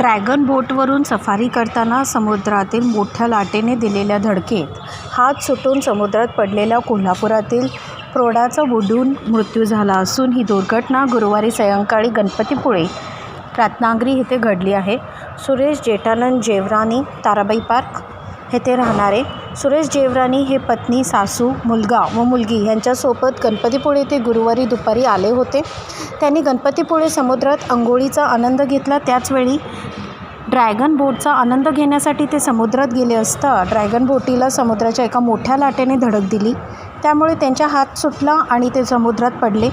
Dragon बोटवरून safari करताना समुद्रातील मोठ्या लाटेने दिलेल्या धडकेत हात सुटून समुद्रात पडलेल्या कोल्हापुरातील प्रौढाचा बुडून मृत्यू झाला असून ही दुर्घटना गुरुवारी सायंकाळी गणपतीपुळे रत्नागिरी येथे घडली आहे. सुरेश जेठानंद जेवरानी ताराबाई पार्क येथे राहणारे सुरेश जेवरानी हे पत्नी सासू मुलगा व मुलगी यांच्यासोबत गणपतीपुळे येथे गुरुवारी दुपारी आले होते. त्यांनी गणपतीपुळे समुद्रात अंघोळीचा आनंद घेतला. त्याचवेळी ड्रॅगन बोटचा आनंद घेण्यासाठी ते समुद्रात गेले असता ड्रॅगन बोटीला समुद्राच्या एका मोठ्या लाटेने धडक दिली. त्यामुळे त्यांचा हात सुटला आणि ते समुद्रात पडले.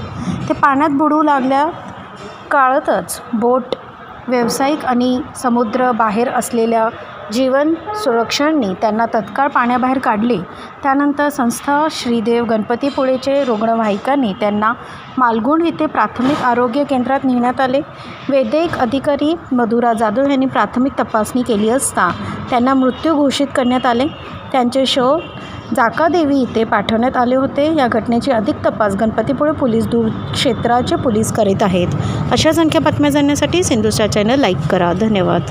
ते पाण्यात बुडू लागल्या काळातच बोट व्यावसायिक आणि समुद्र बाहेर असलेल्या जीवन सुरक्षांनी त्यांना तत्काळ पाण्याबाहेर काढले. त्यानंतर संस्था श्रीदेव गणपतीपुळेचे रुग्णवाहिकांनी त्यांना मालगुण येथे प्राथमिक आरोग्य केंद्रात नेण्यात आले. वैद्यक अधिकारी मधुरा जाधव यांनी प्राथमिक तपासणी केली असता त्यांना मृत्यू घोषित करण्यात आले. त्यांचे शव जाकादेवी इथे पाठवण्यात आले होते. या घटनेची अधिक तपास गणपतीपुळे पोलीस दूर क्षेत्राचे पोलीस करीत आहेत. अशा संख्या बातम्या जाणण्यासाठी सिंधुस्टार चॅनल लाईक करा. धन्यवाद.